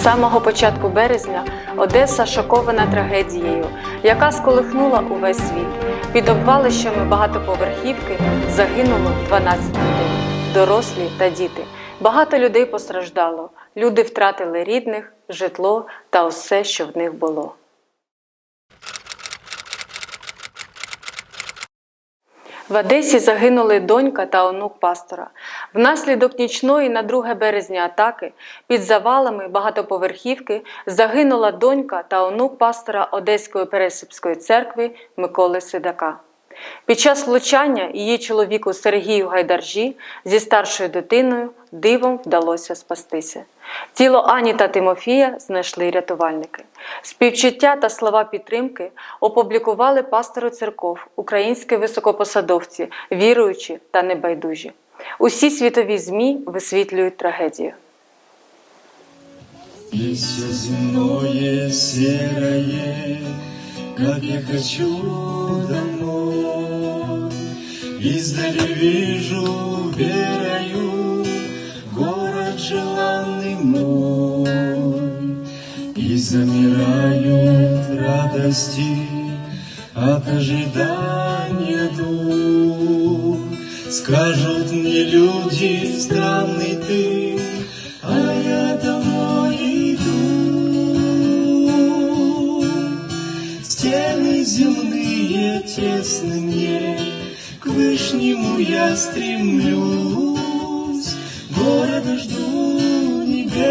З самого початку березня Одеса шокована трагедією, яка сколихнула увесь світ. Під обвалищами багатоповерхівки загинуло 12 людей, дорослі та діти. Багато людей постраждало. Люди втратили рідних, житло та усе, що в них було. В Одесі загинули донька та онук пастора. Внаслідок нічної на 2 березня атаки під завалами багатоповерхівки загинула донька та онук пастора Одеської Пересипської церкви Миколи Сидака. Під час влучання її чоловіку Сергію Гайдаржі зі старшою дитиною дивом вдалося спастися. Тіло Ані та Тимофія знайшли рятувальники. Співчуття та слова підтримки опублікували пастори церков, українські високопосадовці, віруючі та небайдужі. Усі світові ЗМІ висвітлюють трагедію. Все земное серое, как я хочу домой. Издали вижу верою желанный мой. И замирают радости от ожидания дух. Скажут мне люди, странный ты, а я домой иду. Стены земные тесны мне, к вышнему я стремлюсь.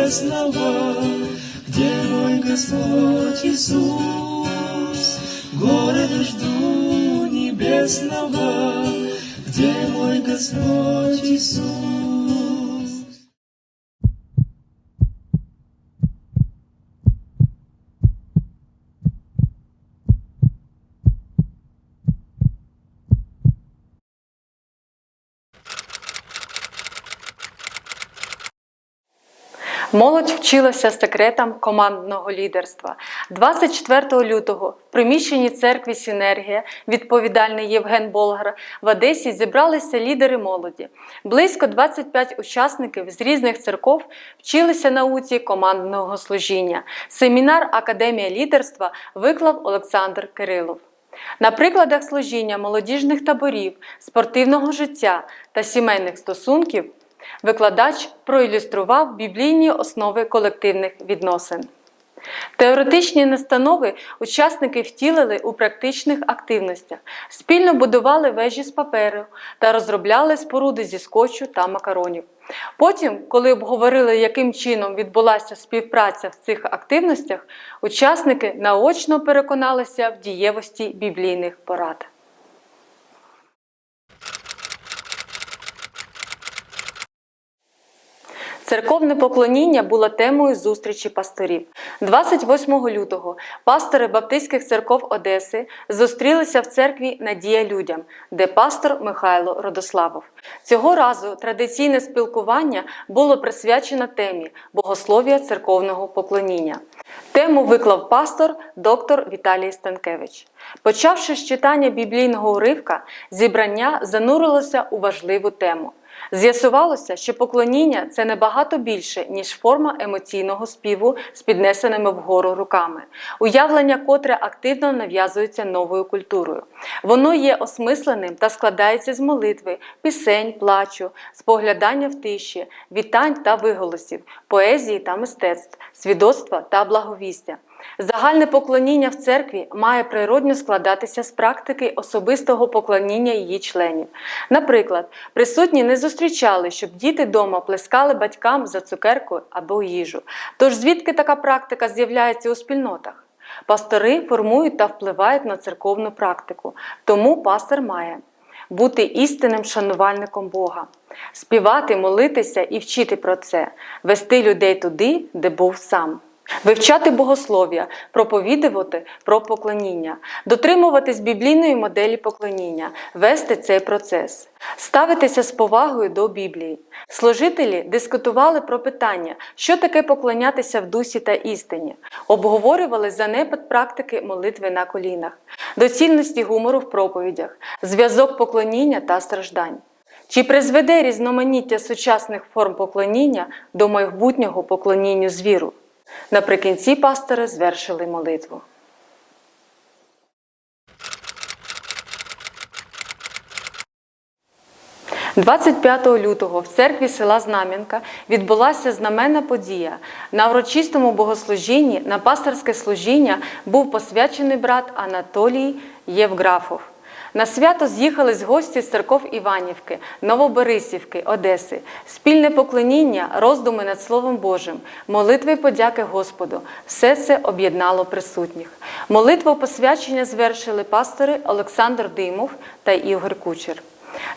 Небесного, где мой Господь Иисус. Города жду небесного, где мой Господь Иисус. Молодь вчилася секретам командного лідерства. 24 лютого в приміщенні церкви Сінергія, відповідальний Євген Болгар, в Одесі зібралися лідери молоді. Близько 25 учасників з різних церков вчилися науці командного служіння. Семінар Академія лідерства виклав Олександр Кирилов. На прикладах служіння молодіжних таборів, спортивного життя та сімейних стосунків викладач проілюстрував біблійні основи колективних відносин. Теоретичні настанови учасники втілили у практичних активностях, спільно будували вежі з паперу та розробляли споруди зі скотчу та макаронів. Потім, коли обговорили, яким чином відбулася співпраця в цих активностях, учасники наочно переконалися в дієвості біблійних порад. Церковне поклоніння було темою зустрічі пасторів. 28 лютого пастори Баптистських церков Одеси зустрілися в церкві Надія людям, де пастор Михайло Родославов. Цього разу традиційне спілкування було присвячено темі богослов'я церковного поклоніння. Тему виклав пастор доктор Віталій Станкевич. Почавши з читання біблійного уривка, зібрання занурилося у важливу тему. З'ясувалося, що поклоніння це набагато більше, ніж форма емоційного співу з піднесеними вгору руками, уявлення, котре активно нав'язується новою культурою. Воно є осмисленим та складається з молитви, пісень, плачу, споглядання в тиші, вітань та виголосів, поезії та мистецтв, свідоцтва та благовістя. Загальне поклоніння в церкві має природньо складатися з практики особистого поклоніння її членів. Наприклад, присутні не зустрічали, щоб діти дома плескали батькам за цукерку або їжу. Тож звідки така практика з'являється у спільнотах? Пастори формують та впливають на церковну практику, тому пастор має бути істинним шанувальником Бога, співати, молитися і вчити про це, вести людей туди, де був сам. Вивчати богослов'я, проповідувати про поклоніння, дотримуватись біблійної моделі поклоніння, вести цей процес, ставитися з повагою до Біблії. Служителі дискутували про питання, що таке поклонятися в дусі та істині, обговорювали занепад практики молитви на колінах, доцільності гумору в проповідях, зв'язок поклоніння та страждань. Чи призведе різноманіття сучасних форм поклоніння до майбутнього поклонінню звіру? Наприкінці пастори звершили молитву. – 25 лютого в церкві села Знам'янка відбулася знаменна подія. На урочистому богослужінні на пасторське служіння був посвячений брат Анатолій Євграфов. На свято з'їхались гості з церков Іванівки, Новоборисівки, Одеси, спільне поклоніння, роздуми над Словом Божим, молитви подяки Господу. Все це об'єднало присутніх. Молитву посвячення звершили пастори Олександр Димов та Ігор Кучер.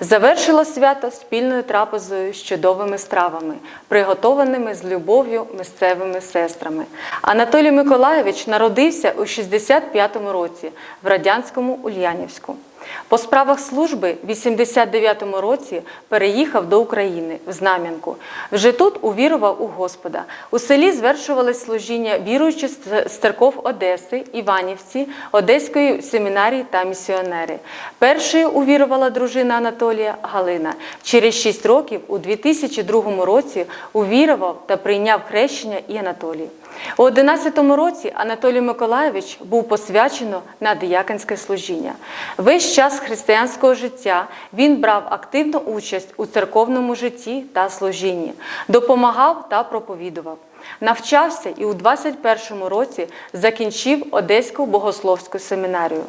Завершило свято спільною трапезою з чудовими стравами, приготованими з любов'ю місцевими сестрами. Анатолій Миколаєвич народився у 65-му році в радянському Ульянівську. По справах служби в 89-му році переїхав до України в Знам'янку. Вже тут увірував у Господа. У селі звершувались служіння віруючі з церков Одеси, Іванівці, Одеської семінарії та місіонери. Першою увірувала дружина Анатолія Галина. Через 6 років, у 2002 році, увірував та прийняв хрещення і Анатолій. У 11 році Анатолій Миколаєвич був посвячено на дияконське служіння. Весь час християнського життя він брав активну участь у церковному житті та служінні, допомагав та проповідував. Навчався і у 21 році закінчив Одеську богословську семінарію.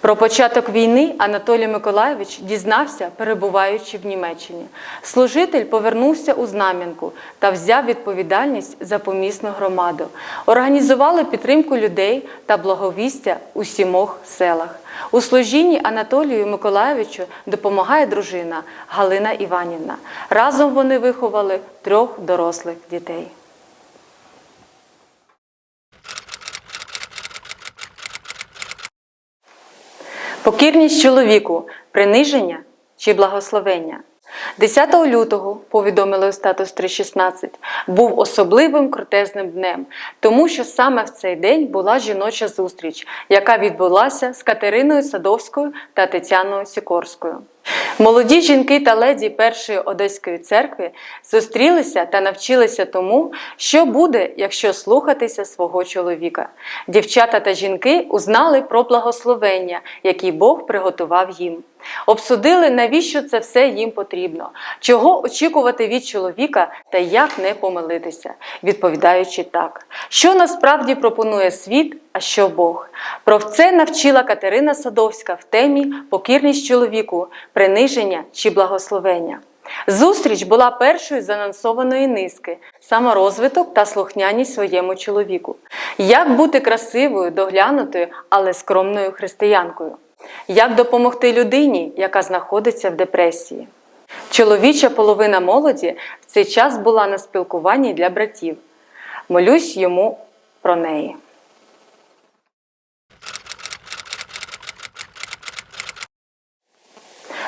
Про початок війни Анатолій Миколаєвич дізнався, перебуваючи в Німеччині. Служитель повернувся у Знам'янку та взяв відповідальність за помісну громаду. Організували підтримку людей та благовістя у сімох селах. У служінні Анатолію Миколаєвичу допомагає дружина Галина Іванівна. Разом вони виховали трьох дорослих дітей. Покірність чоловіку, приниження чи благословення. 10 лютого, повідомили у статус 3.16, був особливим крутезним днем, тому що саме в цей день була жіноча зустріч, яка відбулася з Катериною Садовською та Тетяною Сікорською. Молоді жінки та леді Першої Одеської церкви зустрілися та навчилися тому, що буде, якщо слухатися свого чоловіка. Дівчата та жінки узнали про благословення, які Бог приготував їм. Обсудили, навіщо це все їм потрібно, чого очікувати від чоловіка та як не помилитися, відповідаючи так, що насправді пропонує світ, а що Бог. Про це навчила Катерина Садовська в темі Покірність чоловіку, приниження чи благословення. Зустріч була першою з анонсованої низки саморозвиток та слухняність своєму чоловіку. Як бути красивою, доглянутою, але скромною християнкою? Як допомогти людині, яка знаходиться в депресії? Чоловіча половина молоді в цей час була на спілкуванні для братів. Молюсь йому про неї.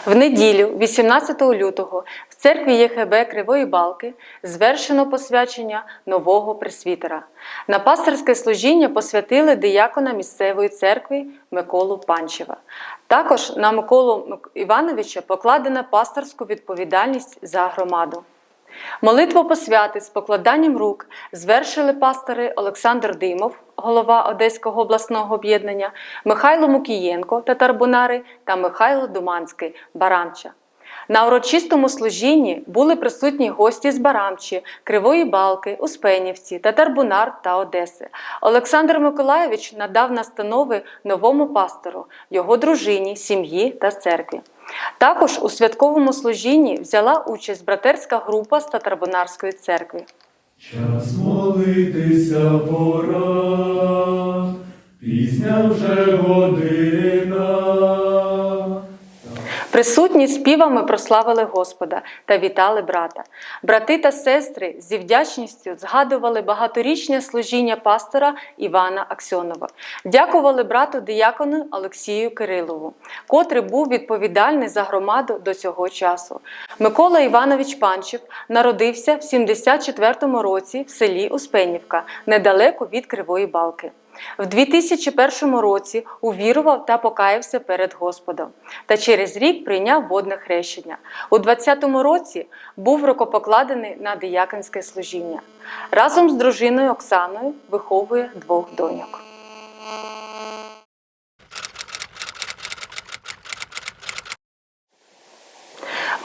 В неділю, 18 лютого, церкві ЄХБ Кривої Балки звершено посвячення нового пресвітера. На пасторське служіння посвятили диякона місцевої церкви Миколу Панчева. Також на Миколу Івановича покладена пасторську відповідальність за громаду. Молитву посвяти з покладанням рук звершили пастори Олександр Димов, голова Одеського обласного об'єднання, Михайло Мукієнко, татарбунари та Михайло Думанський, Барамча. На урочистому служінні були присутні гості з Барамчі, Кривої Балки, Успенівці, Татарбунар та Одеси. Олександр Миколаєвич надав настанови новому пастору, його дружині, сім'ї та церкві. Також у святковому служінні взяла участь братерська група з Татарбунарської церкви. Час молитися пора, пізня вже година. Присутні співами прославили Господа та вітали брата. Брати та сестри зі вдячністю згадували багаторічне служіння пастора Івана Аксьонова. Дякували брату диякону Олексію Кирилову, котрий був відповідальний за громаду до цього часу. Микола Іванович Панчев народився в 74-му році в селі Успенівка, недалеко від Кривої Балки. В 2001 році увірував та покаявся перед Господом, та через рік прийняв водне хрещення. У 2020 році був рукопокладений на дияконське служіння. Разом з дружиною Оксаною виховує двох доньок.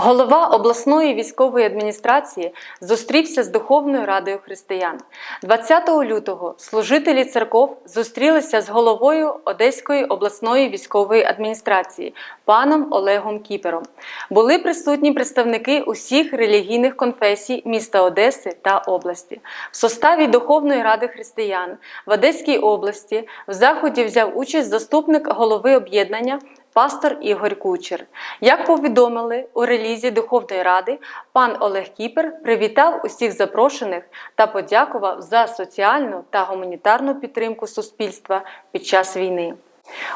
Голова обласної військової адміністрації зустрівся з Духовною радою християн. 20 лютого служителі церков зустрілися з головою Одеської обласної військової адміністрації паном Олегом Кіпером. Були присутні представники усіх релігійних конфесій міста Одеси та області. В составі Духовної ради християн в Одеській області в заході взяв участь заступник голови об'єднання пастор Ігор Кучер. Як повідомили у релізі Духовної Ради, пан Олег Кіпер привітав усіх запрошених та подякував за соціальну та гуманітарну підтримку суспільства під час війни.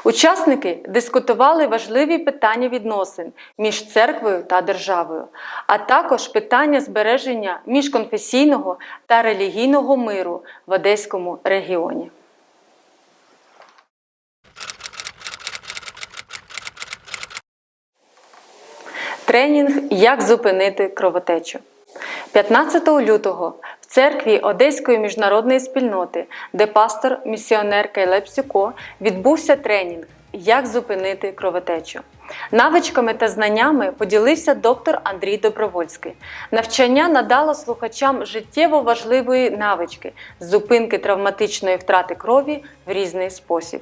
Учасники дискутували важливі питання відносин між церквою та державою, а також питання збереження міжконфесійного та релігійного миру в Одеському регіоні. Тренінг Як зупинити кровотечу. 15 лютого в церкві Одеської міжнародної спільноти, де пастор місіонер Кайлеб Сюко, відбувся тренінг Як зупинити кровотечу. Навичками та знаннями поділився доктор Андрій Добровольський. Навчання надало слухачам життєво важливої навички зупинки травматичної втрати крові в різний спосіб.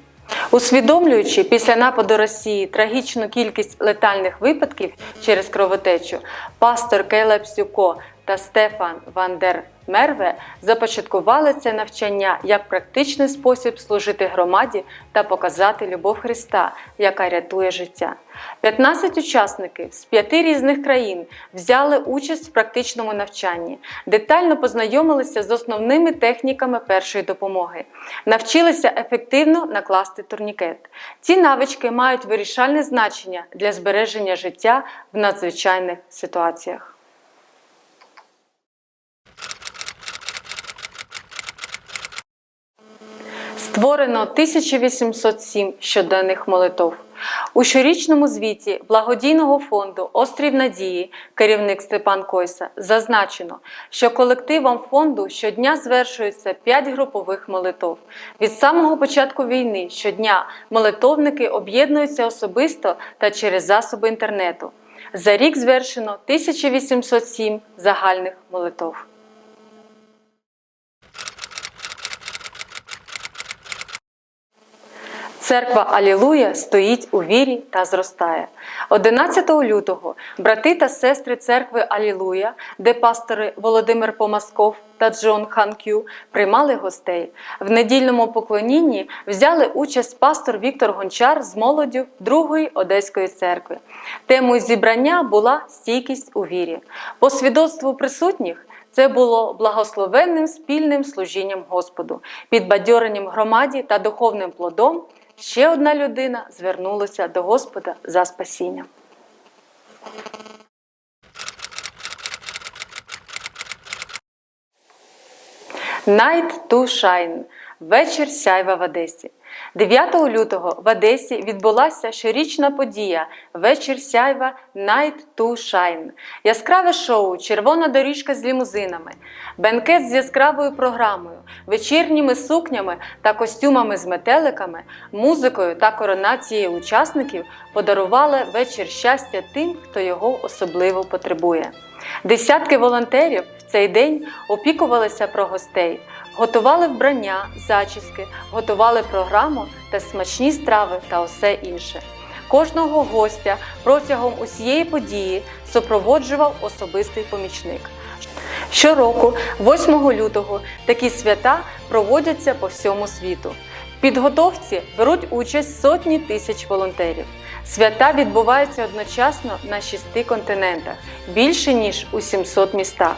Усвідомлюючи після нападу Росії трагічну кількість летальних випадків через кровотечу, пастор Кейлеб Сюко та Стефан Вандер Мерве започаткували це навчання як практичний спосіб служити громаді та показати любов Христа, яка рятує життя. 15 учасників з п'яти різних країн взяли участь в практичному навчанні, детально познайомилися з основними техніками першої допомоги, навчилися ефективно накласти турнікет. Ці навички мають вирішальне значення для збереження життя в надзвичайних ситуаціях. Створено 1807 щоденних молитов. У щорічному звіті благодійного фонду Острів Надії, керівник Степан Койса, зазначено, що колективом фонду щодня звершується 5 групових молитов. Від самого початку війни щодня молитовники об'єднуються особисто та через засоби інтернету. За рік звершено 1807 загальних молитов. Церква Алілуя стоїть у вірі та зростає. 11 лютого брати та сестри церкви Алілуя, де пастори Володимир Помасков та Джон Ханкю приймали гостей. В недільному поклонінні взяли участь пастор Віктор Гончар з молоддю Другої Одеської церкви. Темою зібрання була стійкість у вірі. По свідоцтву присутніх це було благословенним спільним служінням Господу, підбадьоренням громаді та духовним плодом. Ще одна людина звернулася до Господа за спасінням. Night to Shine – вечір сяйва в Одесі. 9 лютого в Одесі відбулася щорічна подія Вечір сяйва Night to Shine. Яскраве шоу, червона доріжка з лімузинами, бенкет з яскравою програмою, вечірніми сукнями та костюмами з метеликами, музикою та коронацією учасників подарували вечір щастя тим, хто його особливо потребує. Десятки волонтерів в цей день опікувалися про гостей, готували вбрання, зачіски, готували програму та смачні страви та усе інше. Кожного гостя протягом усієї події супроводжував особистий помічник. Щороку, 8 лютого, такі свята проводяться по всьому світу. Підготовці беруть участь сотні тисяч волонтерів. Свята відбуваються одночасно на шести континентах, більше ніж у 700 містах.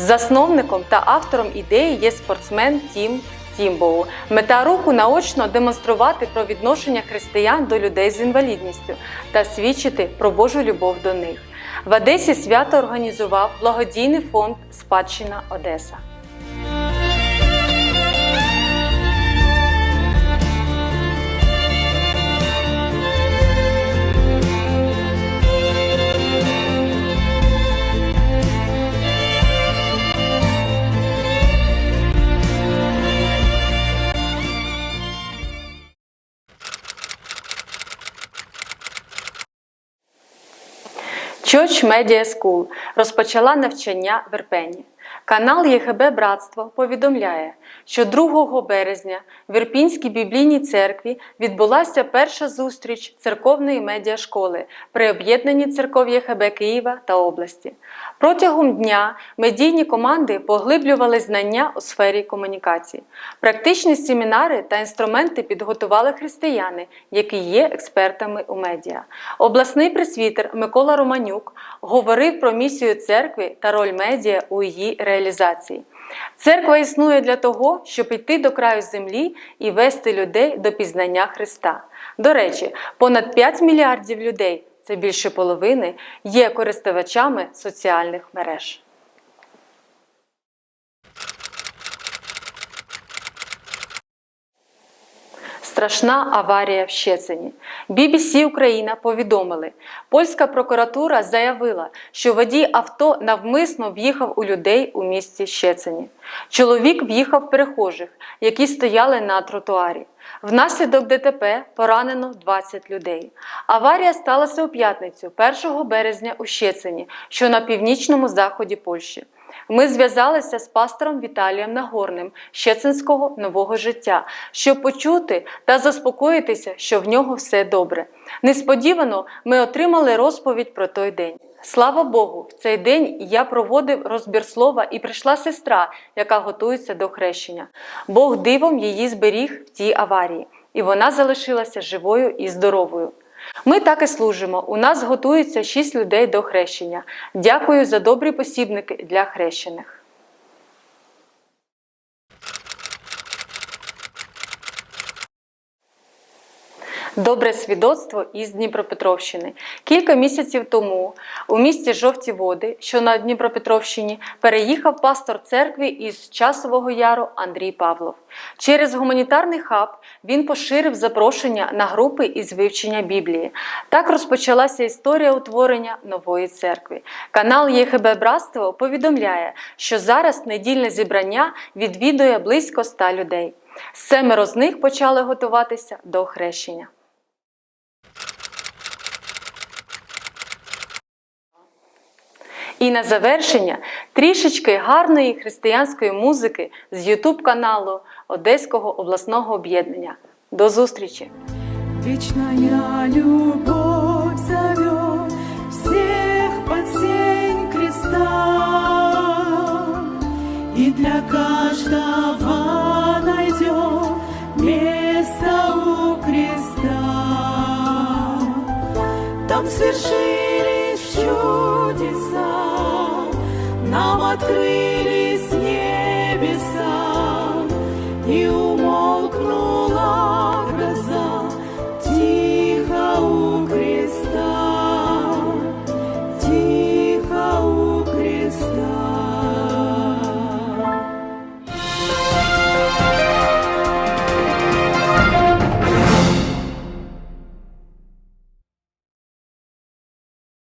Засновником та автором ідеї є спортсмен Тім Тімбоу. Мета руху наочно демонструвати про відношення християн до людей з інвалідністю та свідчити про Божу любов до них. В Одесі свято організував благодійний фонд Спадщина Одеса. Church Media School розпочала навчання в Ірпені. Канал ЄГБ Братство повідомляє, що 2 березня в Ірпінській біблійній церкві відбулася перша зустріч церковної медіашколи при об'єднанні церков ЄГБ Києва та області. Протягом дня медійні команди поглиблювали знання у сфері комунікації. Практичні семінари та інструменти підготували християни, які є експертами у медіа. Обласний пресвітер Микола Романюк говорив про місію церкви та роль медіа у її реалізації. Церква існує для того, щоб йти до краю землі і вести людей до пізнання Христа. До речі, понад 5 мільярдів людей, це більше половини, є користувачами соціальних мереж. Страшна аварія в Щецині. BBC Україна повідомили, польська прокуратура заявила, що водій авто навмисно в'їхав у людей у місті Щецині. Чоловік в'їхав перехожих, які стояли на тротуарі. Внаслідок ДТП поранено 20 людей. Аварія сталася у п'ятницю, 1 березня у Щецині, що на північному заході Польщі. Ми зв'язалися з пастором Віталієм Нагорним Щецинського нового життя, щоб почути та заспокоїтися, що в нього все добре. Несподівано ми отримали розповідь про той день. Слава Богу, в цей день я проводив розбір слова і прийшла сестра, яка готується до хрещення. Бог дивом її зберіг в тій аварії, і вона залишилася живою і здоровою. Ми так і служимо. У нас готується шість людей до хрещення. Дякую за добрі посібники для хрещених. Добре свідоцтво із Дніпропетровщини. Кілька місяців тому у місті Жовті Води, що на Дніпропетровщині, переїхав пастор церкви із Часового Яру Андрій Павлов. Через гуманітарний хаб він поширив запрошення на групи із вивчення Біблії. Так розпочалася історія утворення нової церкви. Канал ЄХБ Братство повідомляє, що зараз недільне зібрання відвідує близько ста людей. Семеро з них почали готуватися до хрещення. І на завершення трішечки гарної християнської музики з Ютуб каналу Одеського обласного об'єднання. До зустрічі! Вечная любовь зовет всех под сень креста, И для каждого найдет место у креста. Там свершились чудеса, нам открылись небеса, И умолкнула